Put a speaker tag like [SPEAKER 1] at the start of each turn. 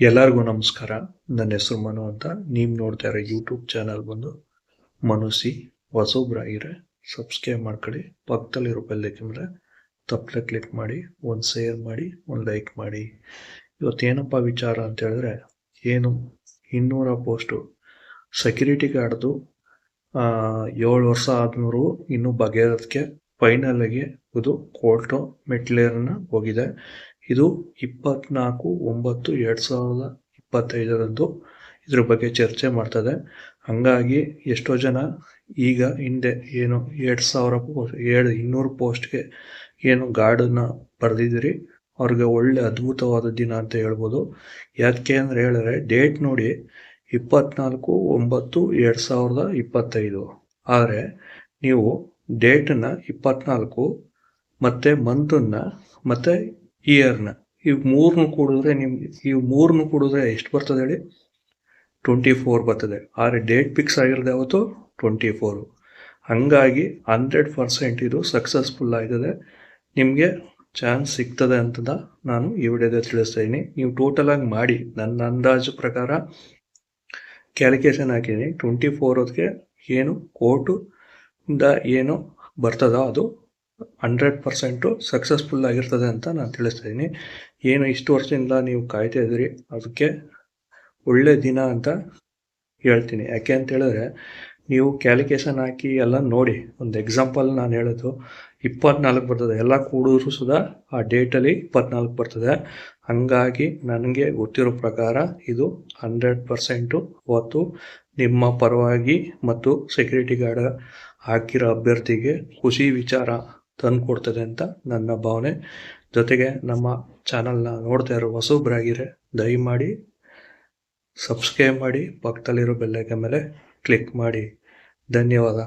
[SPEAKER 1] ಎಲ್ಲರಿಗೂ ನಮಸ್ಕಾರ. ನನ್ನ ಹೆಸರು ಮನು ಅಂತ. ನೀವು ನೋಡ್ತಾ ಇರೋ ಯೂಟ್ಯೂಬ್ ಚಾನಲ್ ಬಂದು ಮನುಸಿ ಹೊಸೊಬ್ರಾಗಿರೆ ಸಬ್ಸ್ಕ್ರೈಬ್ ಮಾಡ್ಕೊಳ್ಳಿ. ಪಕ್ಕದಲ್ಲಿರೋ ಬೆಲ್ಲೈಕನ್ ಮೇಲೆ ತಪ್ಪಲೆ ಕ್ಲಿಕ್ ಮಾಡಿ, ಒಂದು ಶೇರ್ ಮಾಡಿ, ಒಂದು ಲೈಕ್ ಮಾಡಿ. ಇವತ್ತೇನಪ್ಪ ವಿಚಾರ ಅಂತ ಹೇಳಿದ್ರೆ, ಏನು ಇನ್ನೂರ ಪೋಸ್ಟು ಸೆಕ್ಯೂರಿಟಿ ಗಾರ್ಡ್ದು ಏಳು ವರ್ಷ ಆದ್ಮೂರು ಇನ್ನೂ ಬಗೆಹರೋದಕ್ಕೆ ಆಗಿ ಇದು ಕೋರ್ಟು ಮೆಟ್ಲೇರನ್ನ ಹೋಗಿದೆ. ಇದು ಇಪ್ಪತ್ನಾಲ್ಕು ಒಂಬತ್ತು ಎರಡು ಸಾವಿರದ ಇಪ್ಪತ್ತೈದರಂದು ಇದ್ರ ಬಗ್ಗೆ ಚರ್ಚೆ ಮಾಡ್ತದೆ. ಹಾಗಾಗಿ ಎಷ್ಟೋ ಜನ ಈಗ ಹಿಂದೆ ಏನು ಎರಡು ಸಾವಿರ ಪೋಸ್ಟ್, ಎರಡು ಇನ್ನೂರು ಪೋಸ್ಟ್ಗೆ ಏನು ಗಾರ್ಡನ್ನ ಬರೆದಿದ್ದೀರಿ, ಅವ್ರಿಗೆ ಒಳ್ಳೆ ಅದ್ಭುತವಾದ ದಿನ ಅಂತ ಹೇಳ್ಬೋದು. ಯಾಕೆ ಅಂದರೆ ಹೇಳಿದ್ರೆ ಡೇಟ್ ನೋಡಿ ಇಪ್ಪತ್ನಾಲ್ಕು ಒಂಬತ್ತು ಎರಡು ಸಾವಿರದ ಇಪ್ಪತ್ತೈದು. ಆದರೆ ನೀವು ಡೇಟನ್ನು ಇಪ್ಪತ್ನಾಲ್ಕು ಮತ್ತು ಮಂತನ್ನು ಮತ್ತು ಇಯರ್ನ ಇವು ಮೂರನ್ನು ಕೂಡಿದ್ರೆ ನಿಮ್ಗೆ ಇವು ಮೂರನ್ನು ಕೂಡಿದ್ರೆ ಎಷ್ಟು ಬರ್ತದೆ ಹೇಳಿ? ಟ್ವೆಂಟಿ ಫೋರ್ ಬರ್ತದೆ. ಆದರೆ ಡೇಟ್ ಫಿಕ್ಸ್ ಆಗಿರೋದು ಯಾವತ್ತು? ಟ್ವೆಂಟಿ ಫೋರು ಹಾಗಾಗಿ ಹಂಡ್ರೆಡ್ ಪರ್ಸೆಂಟ್ ಇದು ಸಕ್ಸಸ್ಫುಲ್ ಆಗಿದೆ. ನಿಮಗೆ ಚಾನ್ಸ್ ಸಿಗ್ತದೆ ಅಂತದ ನಾನು ಈ ವಿಡಿಯೋದಲ್ಲಿ ತಿಳಿಸ್ತಾ ಇದ್ದೀನಿ. ನೀವು ಟೋಟಲಾಗಿ ಮಾಡಿ. ನನ್ನ ಅಂದಾಜು ಪ್ರಕಾರ ಕ್ಯಾಲ್ಕುಲೇಷನ್ ಹಾಕಿದ್ದೀನಿ. ಟ್ವೆಂಟಿ ಫೋರ್ ಹೊತ್ತಿಗೆ ಏನು ಕೋಟು ಇಂದ ಏನು ಬರ್ತದೋ ಅದು ಹಂಡ್ರೆಡ್ ಪರ್ಸೆಂಟು ಸಕ್ಸಸ್ಫುಲ್ ಆಗಿರ್ತದೆ ಅಂತ ನಾನು ತಿಳಿಸ್ತಾ ಇದ್ದೀನಿ ಏನು ಇಷ್ಟು ವರ್ಷದಿಂದ ನೀವು ಕಾಯ್ತಾ ಇದ್ದೀರಿ, ಅದಕ್ಕೆ ಒಳ್ಳೆ ದಿನ ಅಂತ ಹೇಳ್ತೀನಿ. ಯಾಕೆ ಅಂತ ಹೇಳಿದ್ರೆ, ನೀವು ಕ್ಯಾಲ್ಕುಲೇಷನ್ ಹಾಕಿ ಎಲ್ಲ ನೋಡಿ. ಒಂದು ಎಕ್ಸಾಂಪಲ್ ನಾನು ಹೇಳೋದು, ಇಪ್ಪತ್ನಾಲ್ಕು ಬರ್ತದೆ. ಎಲ್ಲ ಕೂಡಿದ್ರು ಸುದ ಆ ಡೇಟಲ್ಲಿ ಇಪ್ಪತ್ನಾಲ್ಕು ಬರ್ತದೆ. ಹಾಗಾಗಿ ನನಗೆ ಗೊತ್ತಿರೋ ಪ್ರಕಾರ ಇದು ಹಂಡ್ರೆಡ್ ಪರ್ಸೆಂಟು ಅವತ್ತು ನಿಮ್ಮ ಪರವಾಗಿ ಮತ್ತು ಸೆಕ್ಯೂರಿಟಿ ಗಾರ್ಡ್ ಹಾಕಿರೋ ಅಭ್ಯರ್ಥಿಗೆ ಖುಷಿ ವಿಚಾರ. ತಂದು ಕೊಡ್ತದೆ ಅಂತ ನನ್ನ ಭಾವನೆ. ಜೊತೆಗೆ ನಮ್ಮ ಚಾನಲ್ನ ನೋಡ್ತಾ ಇರೋ ಹೊಸೊಬ್ಬರಾಗಿರೆ ದಯಮಾಡಿ ಸಬ್ಸ್ಕ್ರೈಬ್ ಮಾಡಿ ಪಕ್ಕದಲ್ಲಿರೋ ಬೆಲ್ಲೈಕನ್ ಮೇಲೆ ಕ್ಲಿಕ್ ಮಾಡಿ. ಧನ್ಯವಾದ.